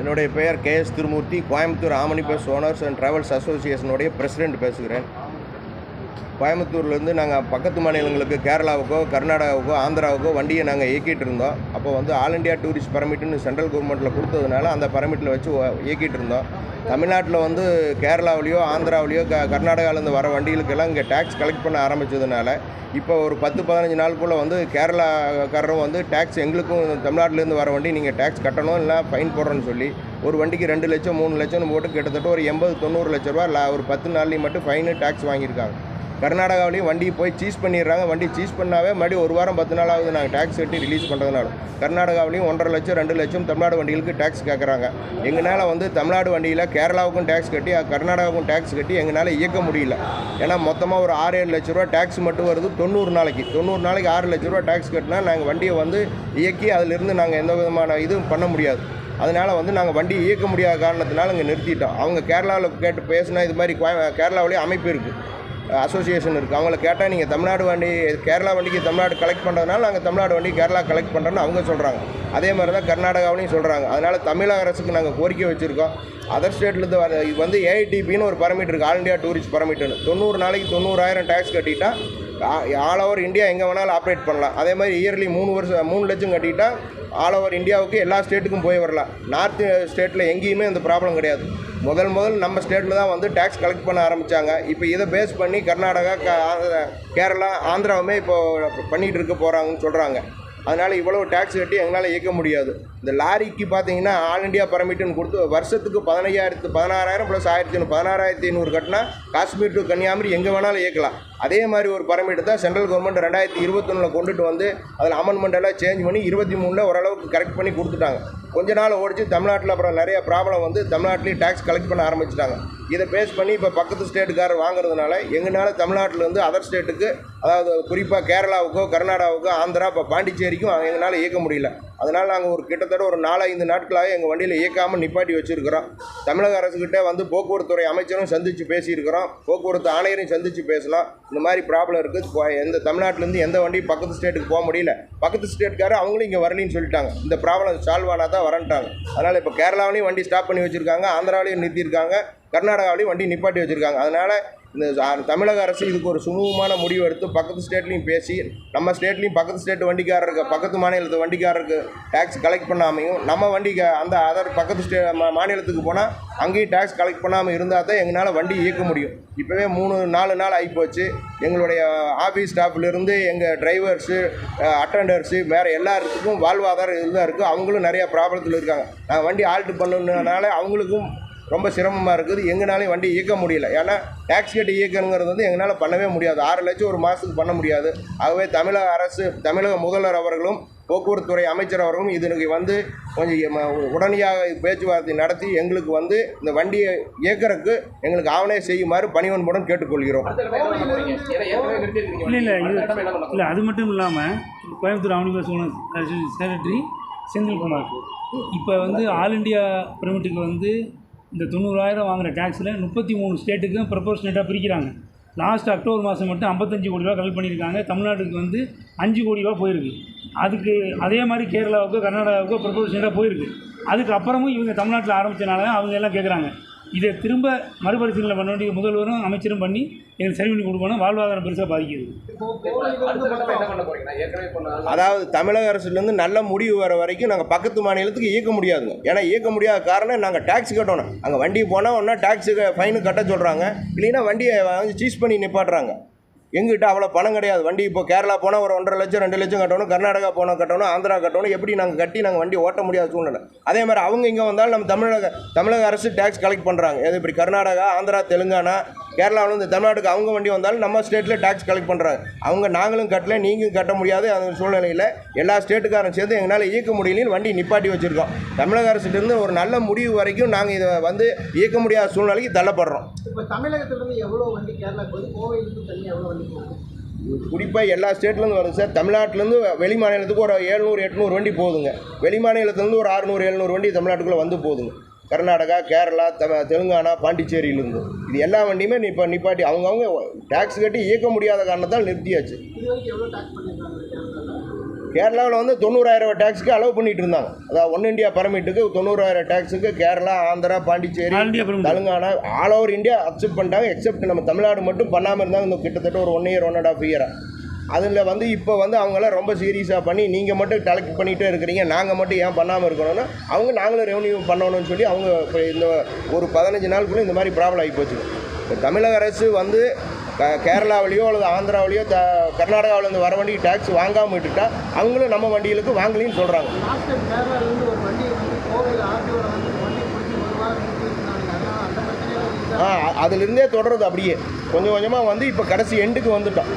என்னுடைய பெயர் K S Thirumoorthy Coimbatore omni bus owners and travels அசோசியேஷனுடைய president பேசுகிறேன். கோயம்புத்தூர்லேருந்து நாங்கள் பக்கத்து மாநிலங்களுக்கு கேரளாவுக்கோ கர்நாடகாவுக்கோ ஆந்திராவுக்கோ வண்டியை நாங்கள் இயக்கிட்டு இருந்தோம். அப்போ வந்து ஆல் இண்டியா டூரிஸ்ட் பர்மிட்னு சென்ட்ரல் கவர்மெண்ட்டில் கொடுத்ததுனால அந்த பர்மிட்டில் வச்சு இயக்கிட்டு இருந்தோம். தமிழ்நாட்டில் வந்து கேரளாவிலையோ ஆந்திராவிலையோ க கர்நாடகாவிலேருந்து வர வண்டிகளுக்கெல்லாம் இங்கே டேக்ஸ் கலெக்ட் பண்ண ஆரம்பித்ததுனால இப்போ ஒரு பத்து பதினஞ்சு நாளுக்குள்ளே வந்து கேரளாக்காரரும் வந்து டேக்ஸ் எங்களுக்கும் தமிழ்நாட்டிலேருந்து வர வண்டி நீங்கள் டேக்ஸ் கட்டணும் இல்லை ஃபைன் போடுறோன்னு சொல்லி ஒரு வண்டிக்கு ரெண்டு லட்சம் மூணு லட்சம்னு போட்டு கிட்டத்தட்ட ஒரு எண்பது தொண்ணூறு லட்ச ரூபா இல்லை ஒரு பத்து நாள்லேயும் மட்டும் ஃபைனு டேக்ஸ் வாங்கியிருக்காங்க. கர்நாடகாவிலையும் வண்டி போய் சீஸ் பண்ணிடுறாங்க. வண்டி சீஸ் பண்ணாவே மறுபடியும் ஒரு வாரம் பத்து நாள் ஆகுது நாங்கள் டேக்ஸ் கட்டி ரிலீஸ் பண்ணுறதுனால கர்நாடகாவிலையும் ஒன்றரை லட்சம் ரெண்டு லட்சம் தமிழ்நாடு வண்டிகளுக்கு டேக்ஸ் கேட்குறாங்க எங்களால் வந்து தமிழ்நாடு வண்டியில் கேரளாவுக்கும் டேக்ஸ் கட்டி கர்நாடகாவுக்கும் டேக்ஸ் கட்டி எங்களால் இயக்க முடியல. ஏன்னா மொத்தமாக ஒரு ஆறு ஏழு லட்ச ரூபா டேக்ஸ் மட்டும் வருது தொண்ணூறு நாளைக்கு. தொண்ணூறு நாளைக்கு ஆறு லட்ச ரூபா டேக்ஸ் கட்டினா நாங்கள் வண்டியை வந்து இயக்கி அதிலிருந்து நாங்கள் எந்த விதமான இதுவும் பண்ண முடியாது. அதனால் வந்து நாங்கள் வண்டி இயக்க முடியாத காரணத்தினால இங்கே நிறுத்திட்டோம். அவங்க கேரளாவில் கேட்டு பேசினா இது மாதிரி கோய- கேரளாவிலேயே அமைப்பு இருக்குது அசோசியேஷன் இருக்குது அவங்கள கேட்டால் நீங்கள் தமிழ்நாடு வண்டி கேரளா வண்டிக்கு தமிழ்நாடு கலெக்ட் பண்ணுறதுனால நாங்கள் தமிழ்நாடு வண்டி கேரளா கலெக்ட் பண்ணுறோன்னு அவங்க சொல்கிறாங்க அதே மாதிரி தான் கர்நாடகாவிலையும் சொல்கிறாங்க அதனால் தமிழக அரசுக்கு நாங்கள் கோரிக்கை வச்சுருக்கோம். அதர் ஸ்டேட்லேருந்து வர இது வந்து ஏஐடிபின்னு ஒரு பர்மிட் இருக்குது ஆல் இண்டியா டூரிஸ்ட் பர்மிட்னு தொண்ணூறு நாளைக்கு தொண்ணூறாயிரம் டேக்ஸ் கட்டிட்டா ஆல் ஓவர் இந்தியா எங்கே வேணாலும் ஆப்ரேட் பண்ணலாம். அதே மாதிரி இயர்லி மூணு வருஷம் மூணு லட்சம் கட்டிட்டா ஆல் ஓவர் இந்தியாவுக்கு எல்லா ஸ்டேட்டுக்கும் போய் வரலாம். நார்த் ஸ்டேட்டில் எங்கேயுமே அந்த ப்ராப்ளம் கிடையாது. முதல் முதல் நம்ம ஸ்டேட்டில் தான் வந்து டேக்ஸ் கலெக்ட் பண்ண ஆரம்பித்தாங்க இப்போ இதை பேஸ் பண்ணி கர்நாடகா க- கேரளா ஆந்திராவுமே இப்போ பண்ணிகிட்டு இருக்க போகிறாங்கன்னு சொல்கிறாங்க அதனால் இவ்வளோ டேக்ஸ் கட்டி எங்களால் இயக்க முடியாது. இந்த லாரிக்கு பார்த்தீங்கன்னா ஆல் இண்டியா பர்மிட்டுன்னு கொடுத்து வருஷத்துக்கு பதினையாயிரத்து பதினாறாயிரம் ப்ளஸ் ஆயிரத்தி ஐநூறு பதினாறாயிரத்தி ஐநூறு கட்டினா காஷ்மீர் டு கன்னியாகுமரி எங்கே வேணாலும் இயக்கலாம். அதே மாதிரி ஒரு பர்மிட் தான் சென்ட்ரல் கவர்மெண்ட் ரெண்டாயிரத்தி இருபத்தொன்னில் கொண்டுட்டு வந்து அதில் அமெண்ட்மெண்ட் எல்லாம் சேஞ்ச் பண்ணி இருபத்தி மூணில் ஓரளவுக்கு கரெக்ட் பண்ணி கொடுத்துட்டாங்க. கொஞ்ச நாள் ஓடிச்சு தமிழ்நாட்டில் அப்புறம் நிறைய ப்ராப்ளம் வந்து தமிழ்நாட்டிலையும் டேக்ஸ் கலெக்ட் பண்ண ஆரம்பிச்சிட்டாங்க. இதை பேஸ் பண்ணி இப்போ பக்கத்து ஸ்டேட்டுக்காரர் வாங்குறதுனால எங்களால் தமிழ்நாட்டிலேருந்து அதர் ஸ்டேட்டுக்கு அதாவது குறிப்பாக கேரளாவுக்கோ கர்நாடகாவுக்கோ ஆந்திரா இப்போ பாண்டிச்சேரிக்கும் எங்களால் இயக்க முடியல. அதனால் நாங்கள் ஒரு கிட்டத்தட்ட ஒரு நாலஞ்சு நாட்களாக எங்கள் வண்டியில் இயக்காமல் நிப்பாட்டி வச்சுருக்கிறோம். தமிழக அரசுக்கிட்ட வந்து போக்குவரத்துறை அமைச்சரும் சந்தித்து பேசியிருக்கிறோம். போக்குவரத்து ஆணையரையும் சந்தித்து பேசலாம். இந்த மாதிரி ப்ராப்ளம் இருக்குது எந்த தமிழ்நாட்டிலேருந்து எந்த வண்டியும் பக்கத்து ஸ்டேட்டுக்கு போக முடியல. பக்கத்து ஸ்டேட்டுக்காரர் அவங்களும் இங்கே வரலன்னு சொல்லிட்டாங்க. இந்த ப்ராப்ளம் சால்வ் ஆனால் தான் வரன்ட்டாங்க. அதனால் இப்போ கேரளாவிலையும் வண்டி ஸ்டாப் பண்ணி வச்சுருக்காங்க. ஆந்திராவிலையும் நிறுத்தியிருக்காங்க. கர்நாடகாவிலையும் வண்டி நிப்பாட்டி வச்சுருக்காங்க. அதனால் இந்த தமிழக அரசு இதுக்கு ஒரு சுமூகமான முடிவு எடுத்து பக்கத்து ஸ்டேட்லேயும் பேசி நம்ம ஸ்டேட்லேயும் பக்கத்து ஸ்டேட் வண்டிக்காரருக்கு பக்கத்து மாநிலத்து வண்டிக்காரருக்கு டேக்ஸ் கலெக்ட் பண்ணாமையும் நம்ம வண்டிக்கு அந்த அதர் பக்கத்து ஸ்டே மா- மாநிலத்துக்கு போனால் அங்கேயும் டேக்ஸ் கலெக்ட் பண்ணாமல் இருந்தால் தான் எங்களால் வண்டி இயக்க முடியும். இப்போவே மூணு நாலு நாள் ஆகிப்போச்சு எங்களுடைய ஆஃபீஸ் ஸ்டாஃப்லேருந்து எங்கள் டிரைவர்ஸு அட்டண்டர்ஸு வேறு எல்லாத்துக்கும் வாழ்வாதாரம் இதுதான் இருக்குது அவங்களும் நிறையா ப்ராப்ளத்தில் இருக்காங்க. நான் வண்டி ஆல்ட் பண்ணணுனால அவங்களுக்கும் ரொம்ப சிரமமாக இருக்குது எங்கனாலையும் வண்டி இயக்க முடியல ஏன்னா டேக்ஸ் கட்டி இயக்கணுங்கிறது வந்து எங்களால் பண்ணவே முடியாது ஆறு லட்சம் ஒரு மாதத்துக்கு பண்ண முடியாது ஆகவே தமிழக அரசு தமிழக முதல்வர் அவர்களும் போக்குவரத்துறை அமைச்சர் அவர்களும் இதனுக்கு வந்து கொஞ்சம் உடனடியாக பேச்சுவார்த்தை நடத்தி எங்களுக்கு வந்து இந்த வண்டியை இயக்கிறதுக்கு எங்களுக்கு ஆவணை செய்யுமாறு பணிவன்புடன் கேட்டுக்கொள்கிறோம் இல்லை இல்லை இல்லை அது மட்டும் இல்லாமல் கோயம்புத்தூர் ஆவணி செக்ரட்டரி செந்தில்குமார் இப்போ வந்து ஆல் இண்டியா பிரமிட்டுக்கு வந்து இந்த தொண்ணூறாயிரம் வாங்குற டேக்ஸில் முப்பத்தி மூணு ஸ்டேட்டுக்கும் ப்ரொபோர்ஷனேட்டாக பிரிக்கிறாங்க. லாஸ்ட் அக்டோபர் மாதம் மட்டும் ஐம்பத்தஞ்சு கோடி ரூபா கலெக்ட் பண்ணியிருக்காங்க. தமிழ்நாட்டுக்கு வந்து அஞ்சு கோடி ரூபா போயிருக்கு. அதுக்கு அதே மாதிரி கேரளாவுக்கோ கர்நாடகாவுக்கோ ப்ரொபோர்ஷனேட்டாக போயிருக்கு. அதுக்கப்புறமும் இவங்க தமிழ்நாட்டில் ஆரம்பித்தனால தான் அவங்க எல்லாம் கேட்குறாங்க இதை திரும்ப மறுபரிசீலனை பண்ண வேண்டிய முதல்வரும் அமைச்சரும் பண்ணி எனக்கு சரி பண்ணி கொடுக்கணும் வாழ்வாதாரம் பெருசாக பாதிக்குது. அதாவது தமிழக அரசுலேருந்து நல்ல முடிவு வர வரைக்கும் நாங்கள் பக்கத்து மாநிலத்துக்கு இயக்க முடியாதுங்க. ஏன்னா இயக்க முடியாத காரணம் நாங்கள் டேக்ஸ் கட்டணும். அங்கே வண்டி போனால் ஒன்றா டேக்ஸுக்கு ஃபைனு கட்ட சொல்கிறாங்க இல்லைன்னா வண்டியை வாங்கி சீஸ் பண்ணி நிப்பாட்டுறாங்க. எங்கிட்ட அவ்வளோ பணம் கிடையாது. வண்டி இப்போ கேரளா போனால் ஒரு ஒன்றரை லட்சம் ரெண்டு லட்சம் கட்டணும் கர்நாடகா போனால் கட்டணும் ஆந்திரா கட்டணும் எப்படி நாங்கள் கட்டி நாங்கள் வண்டி ஓட்ட முடியாத சூழ்நிலை. அதே மாதிரி அவங்க இங்கே வந்தாலும் நம்ம தமிழக தமிழக அரசு டேக்ஸ் கலெக்ட் பண்ணுறாங்க எது இப்படி கர்நாடகா ஆந்திரா தெலுங்கானா கேரளாவில் இந்த தமிழ்நாட்டுக்கு அவங்க வண்டி வந்தாலும் நம்ம ஸ்டேட்டில் டேக்ஸ் கலெக்ட் பண்ணுறாங்க அவங்க நாங்களும் கட்டல நீங்களும் கட்ட முடியாது அந்த சூழ்நிலையில். எல்லா ஸ்டேட்டுக்காரன் சேர்ந்து எங்களால் இயக்க முடியலன்னு வண்டி நிப்பாட்டி வச்சுருக்கோம். தமிழக அரசுலேருந்து ஒரு நல்ல முடிவு வரைக்கும் நாங்கள் இதை வந்து இயக்க முடியாத சூழ்நிலைக்கு தள்ளப்படுறோம். இப்போ தமிழகத்துலேருந்து எவ்வளோ வண்டி கேரளா போகுது? கோவையிலிருந்து தனியாக எவ்வளோ வண்டி போகுது? குறிப்பாக எல்லா ஸ்டேட்லேருந்து வருது சார். தமிழ்நாட்டிலேருந்து வெளி மாநிலத்துக்கு ஒரு ஏழ்நூறு எட்நூறு வண்டி போகுதுங்க. வெளி மாநிலத்துலேருந்து ஒரு அறுநூறு எழுநூறு வண்டி தமிழ்நாட்டுக்குள்ளே வந்து போகுதுங்க. கர்நாடகா கேரளா தம தெலுங்கானா பாண்டிச்சேரியிலேருந்து. இது எல்லா வண்டியுமே இப்போ நிப்பாட்டி அவங்கவுங்க டேக்ஸ் கட்டி இயக்க முடியாத காரணத்தால் நிறுத்தியாச்சு. கேரளாவில் வந்து தொண்ணூறாயிரம் டேக்ஸுக்கு அலோவ் பண்ணிட்டு இருந்தாங்க. அதாவது ஒன் இந்தியா பர்மிட்டுக்கு தொண்ணூறாயிரம் டேக்ஸுக்கு Kerala Andhra Pondicherry Telangana all over India accept பண்ணிட்டாங்க. எக்ஸப்ட் நம்ம தமிழ்நாடு மட்டும் பண்ணாமல் இருந்தாங்க இந்த கிட்டத்தட்ட ஒரு one year one and half இயராக அதில் வந்து இப்போ வந்து அவங்களாம் ரொம்ப சீரியஸாக பண்ணி நீங்கள் மட்டும் கலெக்ட் பண்ணிகிட்டே இருக்கிறீங்க நாங்கள் மட்டும் ஏன் பண்ணாமல் இருக்கணும்னா அவங்க நாங்களும் ரெவன்யூ பண்ணணும்னு சொல்லி அவங்க இப்போ இந்த ஒரு பதினஞ்சு நாளுக்குள்ளே இந்த மாதிரி ப்ராப்ளம் ஆகி போச்சு. இப்போ தமிழக அரசு வந்து கேரளாவிலையோ அல்லது ஆந்திராவிலையோ த கர்நாடகாவிலேருந்து வர வண்டிக்கு டேக்ஸ் வாங்காமல் விட்டுட்டா அவங்களும் நம்ம வண்டிகளுக்கு வாங்கலின்னு சொல்கிறாங்க ஆ அதிலிருந்தே தொடருது அப்படியே. கொஞ்சம் கொஞ்சமாக வந்து இப்போ கடைசி எண்டுக்கு வந்துட்டோம்.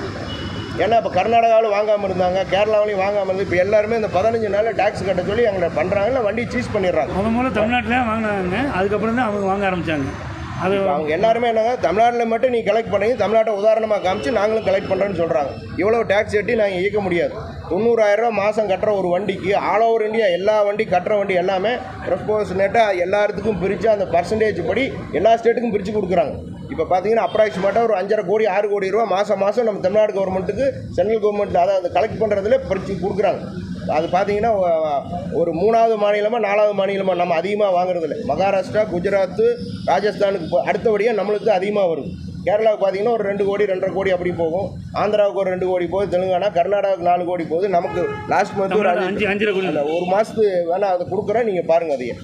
ஏன்னா இப்போ கர்நாடகாவில் வாங்காமல் இருந்தாங்க கேரளாவிலையும் வாங்காமல் இருந்து இப்போ எல்லாருமே இந்த பதினஞ்சு நாளில் டேக்ஸ் கட்ட சொல்லி எங்களை பண்ணுறாங்க இல்லை வண்டி சீஸ் பண்ணிடுறாங்க. முத முதல்ல தமிழ்நாட்டில் வாங்கினாங்க அதுக்கப்புறம் தான் அவங்க வாங்க ஆரம்பித்தாங்க அது அவங்க எல்லாருமே என்னங்க தமிழ்நாட்டில் மட்டும் நீ கலெக்ட் பண்ணி தமிழ்நாட்டை உதாரணமாக காமிச்சு நாங்களும் கலெக்ட் பண்ணுறோன்னு சொல்கிறாங்க இவ்வளோ டேக்ஸ் கட்டி நாங்கள் இயக்க முடியாது. தொண்ணூறாயிரரூவா மாதம் கட்டுற ஒரு வண்டிக்கு ஆல் ஓவர் இந்தியா எல்லா வண்டி கட்டுற வண்டி எல்லாமே ப்ரொப்போர்ஷனேட்டாக எல்லாத்துக்கும் பிரித்து அந்த பர்சன்டேஜ் படி எல்லா ஸ்டேட்டுக்கும் பிரித்து கொடுக்குறாங்க. இப்போ பார்த்தீங்கன்னா அப்ராக்சிமேட்டாக ஒரு அஞ்சரை கோடி ஆறு கோடி ரூபா மாதம் மாதம் நம்ம தமிழ்நாடு கவர்மெண்ட்டுக்கு சென்ட்ரல் கவர்மெண்ட் அதாவது கலெக்ட் பண்ணுறதுல பிரித்து கொடுக்குறாங்க. அது பார்த்தீங்கன்னா ஒரு மூணாவது மாநிலமாக நாலாவது மாநிலமாக நம்ம அதிகமாக வாங்குறதில்ல. மகாராஷ்டிரா குஜராத்து ராஜஸ்தானுக்கு போ- அடுத்தபடியாக நம்மளுக்கு அதிகமாக வருது. கேரளாவுக்கு பார்த்தீங்கன்னா ஒரு ரெண்டு கோடி ரெண்டரை கோடி அப்படி போகும். ஆந்திராவுக்கு ஒரு ரெண்டு கோடி போகுது தெலுங்கானா கர்நாடகாவுக்கு நாலு கோடி போகுது. நமக்கு லாஸ்ட் மந்த் ஒரு அஞ்சு அஞ்சு ஒரு மாதத்துக்கு வேணால் அதை கொடுக்குறேன் நீங்கள் பாருங்கள் அதையே.